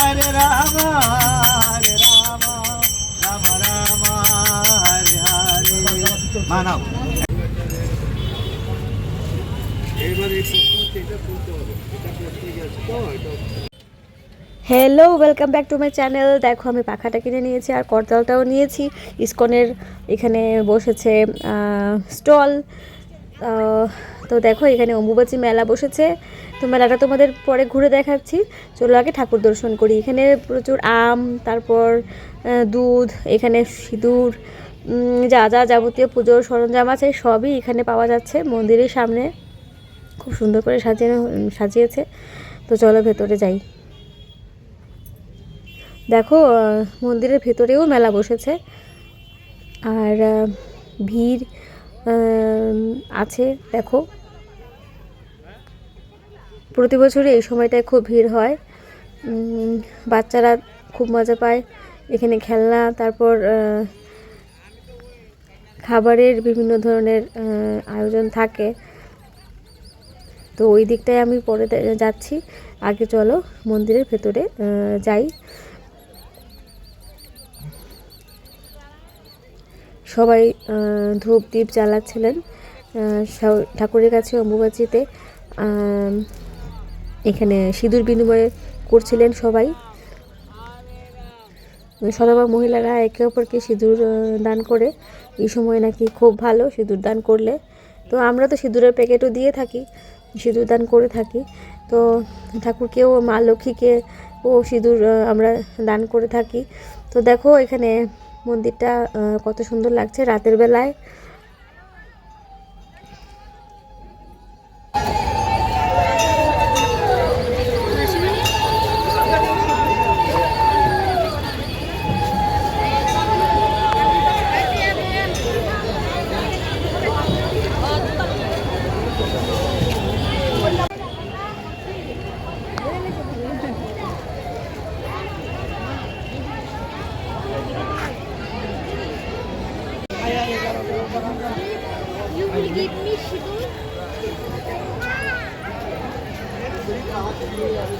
হরে রাম হরে রাম রাম রাম হরে হরে। মানাও। এইবার এই এটা তুলতে হবে। এটা করতে গেছে তো এটা hello welcome back to my channel দেখো আমি পাখাটা কিনে নিয়েছি আর করতালটাও নিয়েছি। ইসকনের এখানে বসেছে স্টল। তো দেখো, এখানে অম্বুবাচী মেলা বসেছে। তো মেলাটা তোমাদের পরে ঘুরে দেখাচ্ছি। চলো আগে ঠাকুর দর্শন করি। এখানে প্রচুর আম, তারপর দুধ, এখানে সিঁদুর যা যা যাবতীয় পুজোর সরঞ্জাম আছে, সবই এখানে পাওয়া যাচ্ছে মন্দিরের সামনে। খুব সুন্দর করে সাজিয়ে, সাজিয়েছে। তো চলো ভেতরে যাই। দেখো মন্দিরের ভেতরেও মেলা বসেছে। আর ভিড় আছে, দেখো। প্রতি বছরই এই সময়টায় খুব ভিড় হয়। বাচ্চারা খুব মজা পায়। এখানে খেলনা, তারপর খাবারের বিভিন্ন ধরনের আয়োজন থাকে। তো ওই দিকটায় আমি পরে যাচ্ছি। আগে চলো মন্দিরের ভেতরে যাই। সবাই ধূপ দ্বীপ জ্বালাচ্ছিলেন। ঠাকুরের কাছে অম্বুবাচিতে এখানে সিঁদুর বিনিময় করছিলেন সবাই। শতভাগ মহিলারা একে অপরকে সিঁদুর দান করে। এই সময় নাকি খুব ভালো সিঁদুর দান করলে। তো আমরা তো সিঁদুরের প্যাকেটও দিয়ে থাকি, সিঁদুর দান করে থাকি। তো ঠাকুরকেও, মা লক্ষ্মীকে ও সিঁদুর আমরা দান করে থাকি। তো দেখো এখানে মন্দিরটা কত সুন্দর লাগছে। রাতের বেলায় Yeah.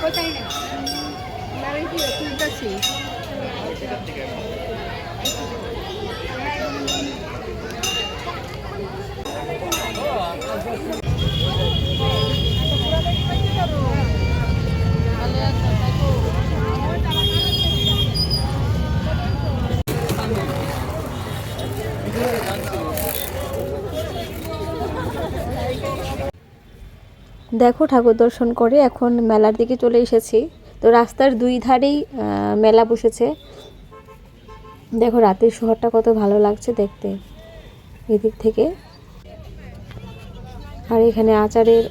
কোথায় না নারায়ণ কি তুলতেছি দেখো ঠাকুর দর্শন করে এখন মেলার দিকে চলে এসেছি। তো রাস্তার দুই ধারেই মেলা বসেছে। দেখো রাতের শহরটা কত ভালো লাগছে দেখতে এদিক থেকে। আর এখানে আচারের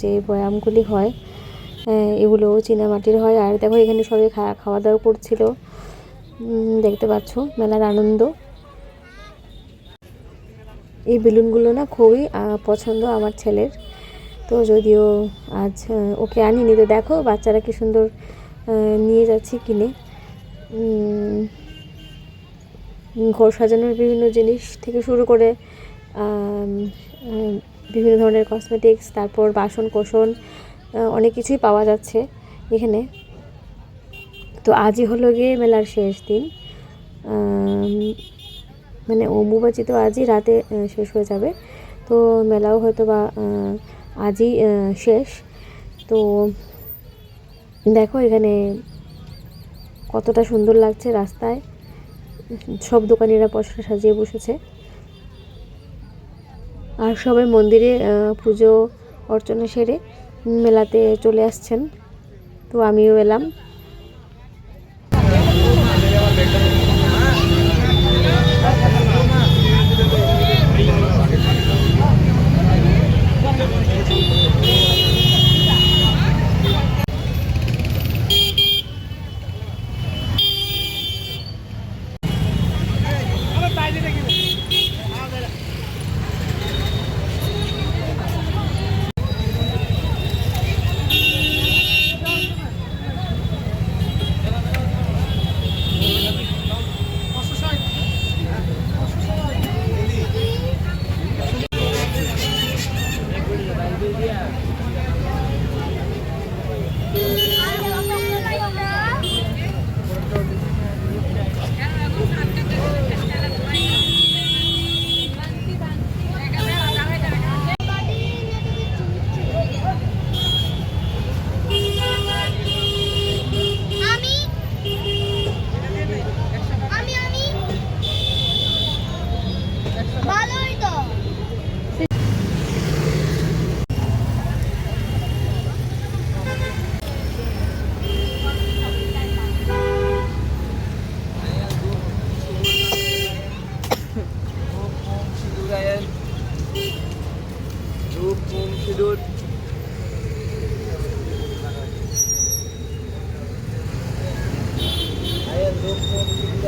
যে বয়ামগুলি হয় আহ, এগুলো চীনামাটির হয়। আর দেখো এখানে সবাই খাওয়া দাওয়া করছিল। দেখতে পাচ্ছ মেলার আনন্দ। এই বেলুনগুলো না খুবই পছন্দ আমার ছেলের। তো যদিও আজ ওকে আনিনি তো দেখো বাচ্চারা কি সুন্দর নিয়ে যাচ্ছে কিনে। ঘর সাজানোর বিভিন্ন জিনিস থেকে শুরু করে বিভিন্ন ধরনের কসমেটিক্স তারপর বাসন আহ, অনেক কিছুই পাওয়া যাচ্ছে এখানে। তো আজই হলো গিয়ে মেলার শেষ দিন। মানে অম্বুবাচি তো আজই রাতে শেষ হয়ে যাবে। তো মেলাও হয়তো বা আজই শেষ। তো দেখো এখানে কতটা সুন্দর লাগছে রাস্তায়। সব দোকানিরা পশরা সাজিয়ে বসেছে। আর সবাই মন্দিরে পুজো অর্চনা সেরে মেলাতে চলে আসছেন। তো আমিও এলাম।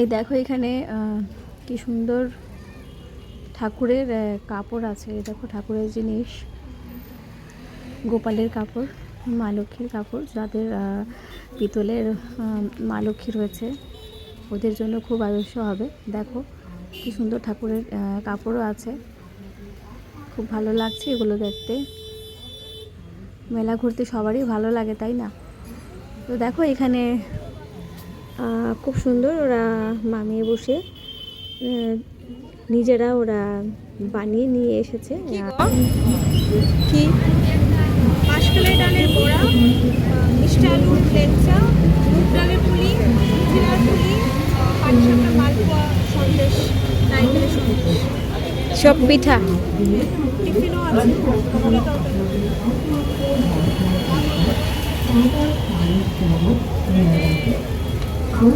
এই দেখো এখানে কি সুন্দর ঠাকুরের কাপড় আছে। দেখো ঠাকুরের জিনিস, গোপালের কাপড় মা লক্ষ্মীর কাপড়, যাদের পিতলের মা লক্ষ্মী রয়েছে, ওদের জন্য খুব আদর্শ হবে। দেখো কি সুন্দর ঠাকুরের কাপড়ও আছে। খুব ভালো লাগছে এগুলো দেখতে। মেলা ঘুরতে সবারই ভালো লাগে, তাই না? তো দেখো এখানে খুব সুন্দর ওরা মামিয়ে বসে নিজেরা ওরা বানিয়ে নিয়ে এসেছে। কি মাসকালাই ডালের বড়া আহ, মিষ্টি আলুর লেঞ্চা মুগ ডালের পুলি জিরার পুলি পাটিসাপটা মালপোয়া সন্দেশ নাইকেলের সন্দেশ। সব পিঠা? টিফিনও আছে। তো।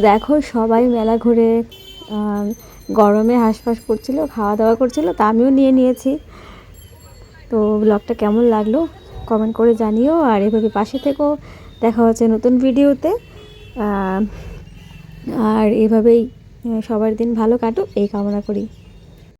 দেখো সবাই মেলা ঘুরে গরমে হাঁসফাঁস করছিল খাওয়া দাওয়া করছিল, তা আমিও নিয়ে নিয়েছি। তো ব্লগটা কেমন লাগল? কমেন্ট করে জানিও, আর এভাবে পাশে থেকেও দেখা হচ্ছে নতুন ভিডিওতে। আর এভাবেই সবার দিন ভালো কাটুক, এই কামনা করি।